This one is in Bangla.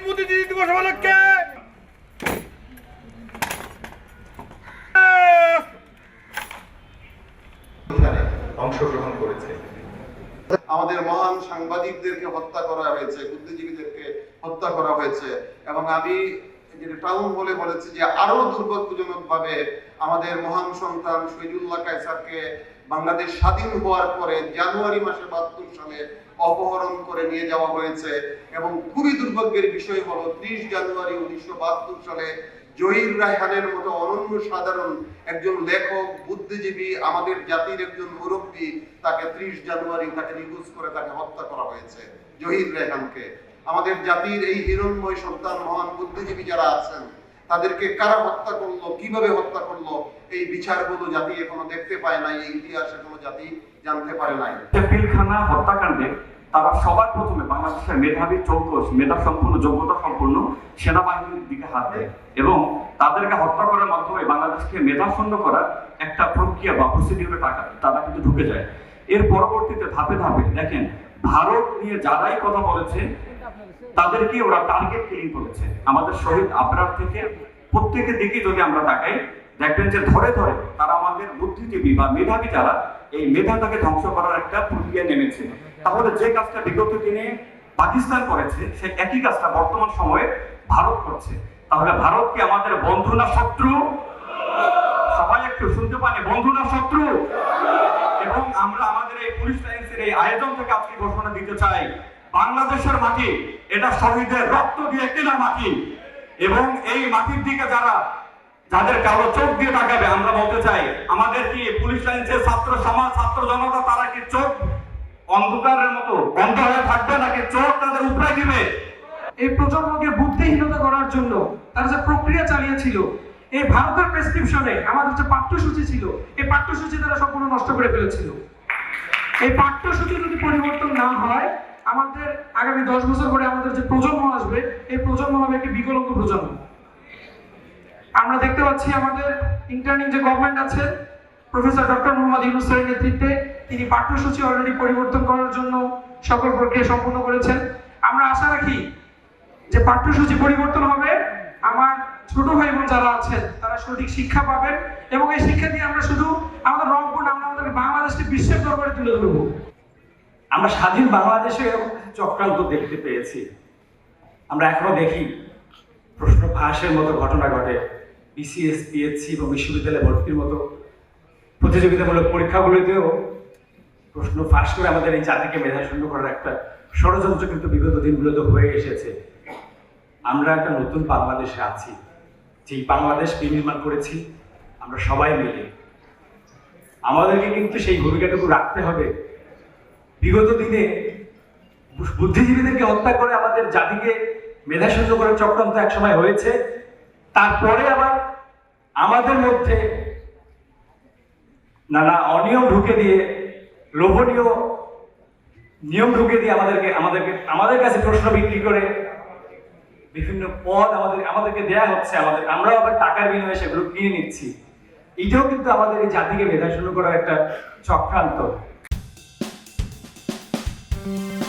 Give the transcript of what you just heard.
দিবস উপলক্ষে অংশগ্রহণ করেছে আমাদের মহান সাংবাদিকদেরকে হত্যা করা হয়েছে, বুদ্ধিজীবীদেরকে হত্যা করা হয়েছে, এবং আমি টাউন বলেছি যে আরও দুর্ভাগ্যজনক ভাবে আমাদের মহান সন্তান শহীদুল্লাহ কায়সারকে বাংলাদেশ স্বাধীন হওয়ার পরে জানুয়ারি মাসে বাহাত্তর সালে অপহরণ করে নিয়ে যাওয়া হয়েছে এবং খুবই দুর্ভাগ্যের বিষয় হলো ত্রিশ জানুয়ারি উনিশশো বাহাত্তর সালে জহির রায়হানের মতো অনন্য সাধারণ একজন লেখক, বুদ্ধিজীবী, আমাদের জাতির একজন মুরব্বী তাকে ত্রিশ জানুয়ারি তাকে নিখোঁজ করে তাকে হত্যা করা হয়েছে জহির রেহানকে আমাদের জাতির এই হিরণময় সন্তান, মহান বুদ্ধিজীবী যারা আছেন, তাদেরকে কারা হত্যা করল, কীভাবে হত্যা করল, এই বিচারগুলো জাতি এখনও দেখতে পায় নাই, এই ইতিহাস এখনও জাতি জানতে পারে নাই। পিলখানা হত্যাকাণ্ডে তারা সবার প্রথমে বাংলাদেশের মেধাবী চৌকস, মেধা সম্পূর্ণ যোগ্যতা সম্পূর্ণ সেনাবাহিনীর দিকে হাত দেয় এবং তাদেরকে হত্যা করার মাধ্যমে বাংলাদেশকে মেধা শূন্য করার একটা প্রক্রিয়া বা প্রসিডিউরে টাকা তারা কিন্তু ঢুকে যায়। এর পরবর্তীতে ধাপে ধাপে দেখেন, ভারত নিয়ে যারাই কথা বলেছে তাদেরকে ওরা টার্গেট কিলিং করেছে। আমাদের শহীদ আবরার থেকে প্রত্যেকের দিকে যদি আমরা তাকাই, দেখবেন যে ধরে ধরে তারা আমাদের বুদ্ধিজীবী বা মেধাবী যারা, এই মেধাটাকে ধ্বংস করার একটা প্রক্রিয়া নেমেছে। তাহলে যে কাজটা বিগত দিনে পাকিস্তান করেছে সেই একই কাজটা বর্তমান সময়ে ভারত করছে। তাহলে ভারত কি আমাদের বন্ধু না শত্রু? সবাই একটু শুনতে পানি বন্ধু না শত্রু? এবং আমরা আমাদের এই পুলিশ লাইন্সের এই আয়োজন থেকে আজকে ঘোষণা দিতে চাই। বাংলাদেশের মাটি, এটা শহীদের রক্ত দিয়ে কেনা মাটি। এবং এই মাটির দিকে যারা যাদের কারও চোখ দিয়ে তাকাবে, আমরা বলতে চাই, আমাদের কি পুলিশ লাইন্সের ছাত্র সমাজ, ছাত্র জনতা, তারা কি চোখ অন্ধকারের মতো বন্ধ হয়ে থাকবে নাকি চোখ তাদের উপরে দিবে? এই প্রজন্মকে বুদ্ধিহীনতা করার জন্য তারা যে প্রক্রিয়া চালিয়েছিল, এই ভারতের প্রেসক্রিপশনে আমাদের যে পাঠ্যসূচি ছিল, এই পাঠ্যসূচি তারা সম্পূর্ণ নষ্ট করে ফেলেছিল। এই পাঠ্যসূচি যদি পরিবর্তন না হয় আমাদের আগামী দশ বছর পরে আমাদের যে প্রজন্ম আসবে, এই প্রজন্ম হবে একটি বিকলঙ্গ প্রজন্ম। আমরা দেখতে পাচ্ছি আমাদের ইন্টার্নিং যে গভর্নমেন্ট আছে প্রফেসর ডক্টর মোহাম্মদ ইউনুসের নেতৃত্বে, তিনি পাঠ্যসূচি অলরেডি পরিবর্তন করার জন্য সকল প্রক্রিয়া সম্পন্ন করেছেন। আমরা আশা রাখি যে পাঠ্যসূচি পরিবর্তন হবে। আমার ছোট ভাই বোন যারা আছেন, তারা সঠিক শিক্ষা পাবেন এবং এই শিক্ষা দিয়ে আমরা শুধু আমাদের রংপুর আমরা আমাদের বাংলাদেশকে বিশ্বের দরবারে তুলে ধরবো। আমরা স্বাধীন বাংলাদেশে চক্রান্ত দেখতে পেয়েছি। আমরা এখনও দেখি, প্রশ্ন ফাঁসের মতো ঘটনা ঘটে। বিসিএস পিএসসি এবং বিশ্ববিদ্যালয়ে ভর্তির মতো প্রতিযোগিতামূলক পরীক্ষাগুলিতেও প্রশ্ন ফাঁস করে আমাদের এই জাতিকে মেধাশূন্য করার একটা ষড়যন্ত্র কিন্তু বিগত দিনগুলোতে হয়ে এসেছে। আমরা একটা নতুন বাংলাদেশে আছি। যেই বাংলাদেশ বিনির্মাণ করেছি, আমরা সবাই মিলে। আমাদেরকে কিন্তু সেই ভূমিকাটুকু রাখতে হবে। বিগত দিনে বুদ্ধিজীবীদেরকে হত্যা করে আমাদের জাতিকে মেধাশূন্য করার চক্রান্ত একসময় হয়েছে। তারপরে আবার আমাদের মধ্যে নানা অনিয়ম ঢুকে দিয়ে, লোভনীয় নিয়ম ঢুকে দিয়ে আমাদেরকে আমাদেরকে, আমাদের কাছে প্রশ্ন বিক্রি করে বিভিন্ন পদ আমাদের, আমাদেরকে দেয়া হচ্ছে, আমাদের, আমরাও আবার টাকার বিনিময়ে সেগুলো কিনে নিচ্ছি। এটাও কিন্তু আমাদের এই জাতিকে মেধাশূন্য করার একটা চক্রান্ত। you